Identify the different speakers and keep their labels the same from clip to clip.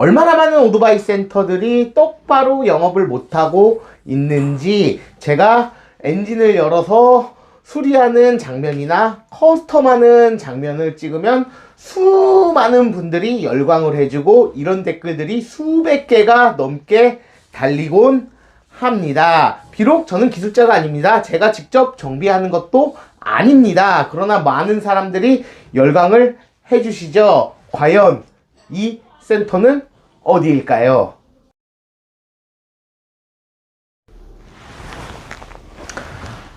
Speaker 1: 얼마나 많은 오토바이 센터들이 똑바로 영업을 못하고 있는지 제가 엔진을 열어서 수리하는 장면이나 커스텀하는 장면을 찍으면 수많은 분들이 열광을 해주고 이런 댓글들이 수백 개가 넘게 달리곤 합니다. 비록 저는 기술자가 아닙니다. 제가 직접 정비하는 것도 아닙니다. 그러나 많은 사람들이 열광을 해주시죠. 과연 이 센터는 어디일까요?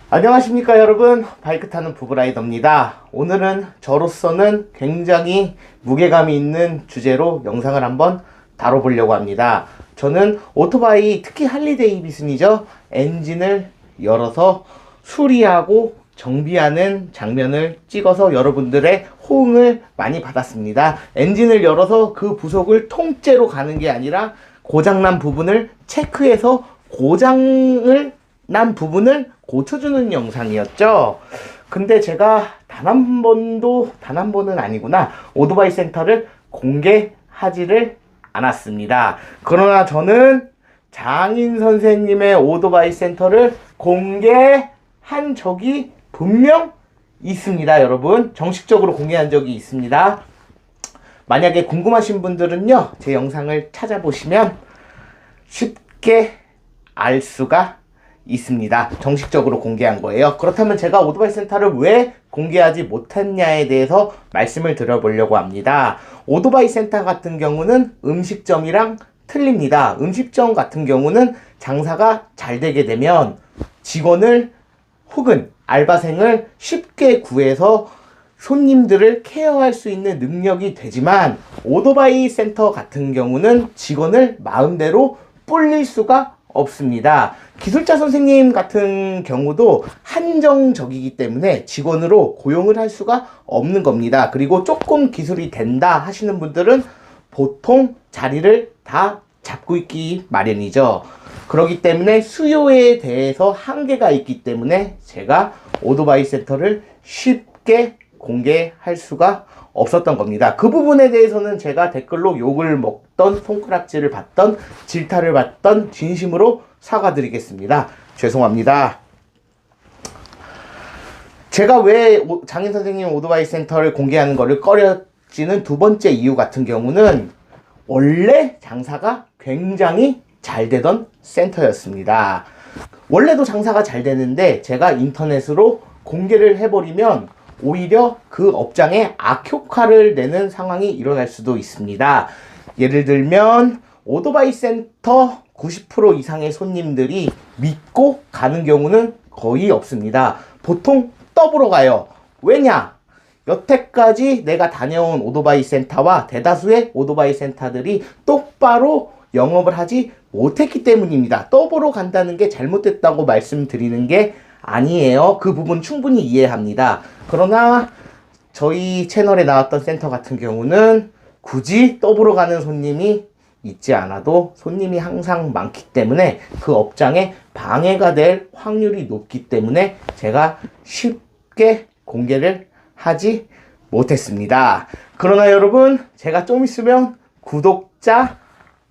Speaker 1: 안녕하십니까 여러분. 바이크 타는 부브라이더입니다. 오늘은 저로서는 굉장히 무게감이 있는 주제로 영상을 한번 다뤄보려고 합니다. 저는 오토바이 특히 할리 데이비슨이죠. 엔진을 열어서 수리하고 정비하는 장면을 찍어서 여러분들의 호응을 많이 받았습니다 엔진을 열어서 그 부속을 통째로 가는 게 아니라 고장난 부분을 체크해서 고장을 난 부분을 고쳐주는 영상이었죠. 근데 제가 단 한 번도, 단 한 번은 아니구나. 오토바이 센터를 공개하지를 않았습니다. 그러나 저는 장인 선생님의 오토바이 센터를 공개한 적이 분명 있습니다, 여러분. 정식적으로 공개한 적이 있습니다. 만약에 궁금하신 분들은요, 제 영상을 찾아보시면 쉽게 알 수가 있습니다. 정식적으로 공개한 거예요. 그렇다면 제가 오토바이 센터를 왜 공개하지 못했냐에 대해서 말씀을 드려보려고 합니다. 오토바이 센터 같은 경우는 음식점이랑 틀립니다. 음식점 같은 경우는 장사가 잘 되게 되면 직원을 혹은 알바생을 쉽게 구해서 손님들을 케어할 수 있는 능력이 되지만 오토바이 센터 같은 경우는 직원을 마음대로 불릴 수가 없습니다. 기술자 선생님 같은 경우도 한정적이기 때문에 직원으로 고용을 할 수가 없는 겁니다. 그리고 조금 기술이 된다 하시는 분들은 보통 자리를 다 잡고 있기 마련이죠. 그렇기 때문에 수요에 대해서 한계가 있기 때문에 제가 오토바이 센터를 쉽게 공개할 수가 없었던 겁니다. 그 부분에 대해서는 제가 댓글로 욕을 먹던 손가락질을 받던 질타를 받던 진심으로 사과드리겠습니다. 죄송합니다. 제가 왜 오- 장인 선생님 오토바이 센터를 공개하는 것을 꺼려지는 두 번째 이유 같은 경우는 원래 장사가 굉장히 잘 되던 센터였습니다. 원래도 장사가 잘 되는데 제가 인터넷으로 공개를 해버리면 오히려 그 업장에 악효과를 내는 상황이 일어날 수도 있습니다. 예를 들면 오토바이 센터 90% 이상의 손님들이 믿고 가는 경우는 거의 없습니다. 보통 더불어 가요. 왜냐? 여태까지 내가 다녀온 오토바이 센터와 대다수의 오토바이 센터들이 똑바로 영업을 하지 못했기 때문입니다. 더불어 간다는 게 잘못됐다고 말씀드리는 게 아니에요. 그 부분 충분히 이해합니다. 그러나 저희 채널에 나왔던 센터 같은 경우는 굳이 더불어 가는 손님이 있지 않아도 손님이 항상 많기 때문에 그 업장에 방해가 될 확률이 높기 때문에 제가 쉽게 공개를 하지 못했습니다. 그러나 여러분, 제가 좀 있으면 구독자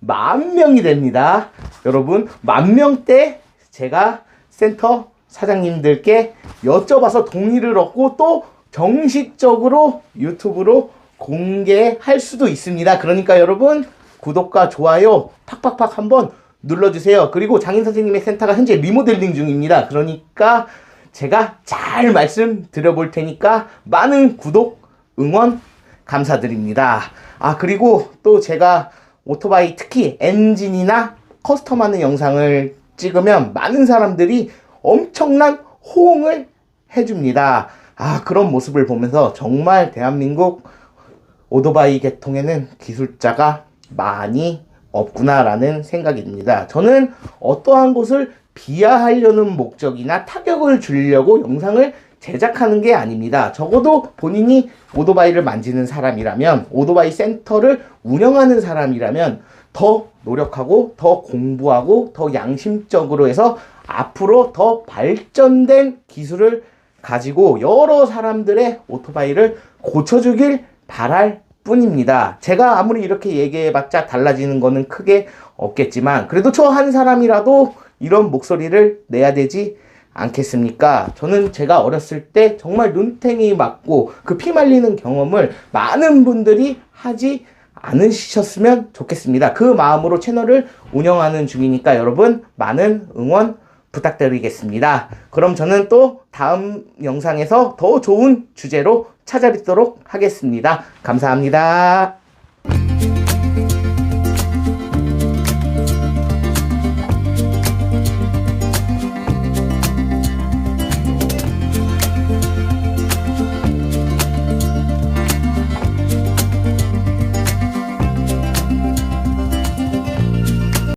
Speaker 1: 만 명이 됩니다. 여러분, 만 명 때 제가 센터 사장님들께 여쭤봐서 동의를 얻고 또 정식적으로 유튜브로 공개할 수도 있습니다. 그러니까 여러분, 구독과 좋아요 팍팍팍 한번 눌러주세요. 그리고 장인 선생님의 센터가 현재 리모델링 중입니다. 그러니까 제가 잘 말씀드려 볼 테니까 많은 구독, 응원 감사드립니다. 아, 그리고 또 제가 오토바이 특히 엔진이나 커스텀하는 영상을 찍으면 많은 사람들이 엄청난 호응을 해줍니다. 아, 그런 모습을 보면서 정말 대한민국 오토바이 계통에는 기술자가 많이 없구나라는 생각이 듭니다. 저는 어떠한 것을 비하하려는 목적이나 타격을 주려고 영상을 제작하는 게 아닙니다. 적어도 본인이 오토바이를 만지는 사람이라면, 오토바이 센터를 운영하는 사람이라면, 더 노력하고, 더 공부하고, 더 양심적으로 해서 앞으로 더 발전된 기술을 가지고 여러 사람들의 오토바이를 고쳐주길 바랄 뿐입니다. 제가 아무리 이렇게 얘기해봤자 달라지는 거는 크게 없겠지만 그래도 저 한 사람이라도 이런 목소리를 내야 되지 않겠습니까? 저는 제가 어렸을 때 정말 눈탱이 맞고 그 피 말리는 경험을 많은 분들이 하지 않으셨으면 좋겠습니다. 그 마음으로 채널을 운영하는 중이니까 여러분 많은 응원 부탁드리겠습니다. 그럼 저는 또 다음 영상에서 더 좋은 주제로 찾아뵙도록 하겠습니다. 감사합니다.